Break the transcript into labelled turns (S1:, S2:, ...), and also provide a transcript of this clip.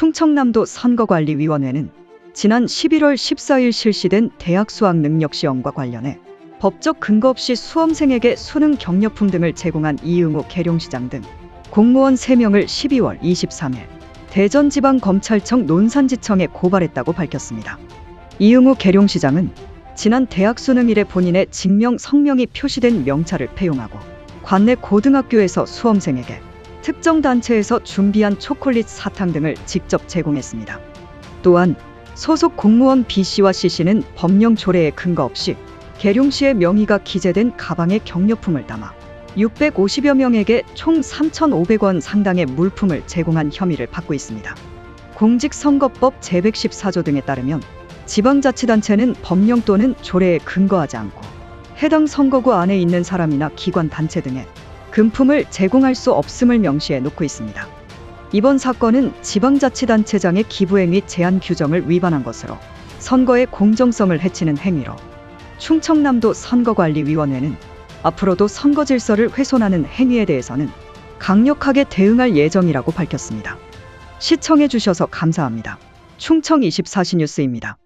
S1: 충청남도 선거관리위원회는 지난 11월 14일 실시된 대학 수학 능력 시험과 관련해 법적 근거 없이 수험생에게 수능 경력품 등을 제공한 이응우 계룡시장 등 공무원 3명을 12월 23일 대전지방검찰청 논산지청에 고발했다고 밝혔습니다. 이응우 계룡시장은 지난 대학 수능일에 본인의 직명 성명이 표시된 명찰을 폐용하고 관내 고등학교에서 수험생에게 특정 단체에서 준비한 초콜릿 사탕 등을 직접 제공했습니다. 또한 소속 공무원 B씨와 C씨는 법령 조례에 근거 없이 계룡시의 명의가 기재된 가방에 경력품을 담아 650여 명에게 총 3,500원 상당의 물품을 제공한 혐의를 받고 있습니다. 공직선거법 제114조 등에 따르면 지방자치단체는 법령 또는 조례에 근거하지 않고 해당 선거구 안에 있는 사람이나 기관 단체 등에 금품을 제공할 수 없음을 명시해 놓고 있습니다. 이번 사건은 지방자치단체장의 기부행 위 제한 규정을 위반한 것으로 선거의 공정성을 해치는 행위로 충청남도 선거관리위원회는 앞으로도 선거 질서를 훼손하는 행위에 대해서는 강력하게 대응할 예정이라고 밝혔습니다. 시청해 주셔서 감사합니다. 충청 24시 뉴스입니다.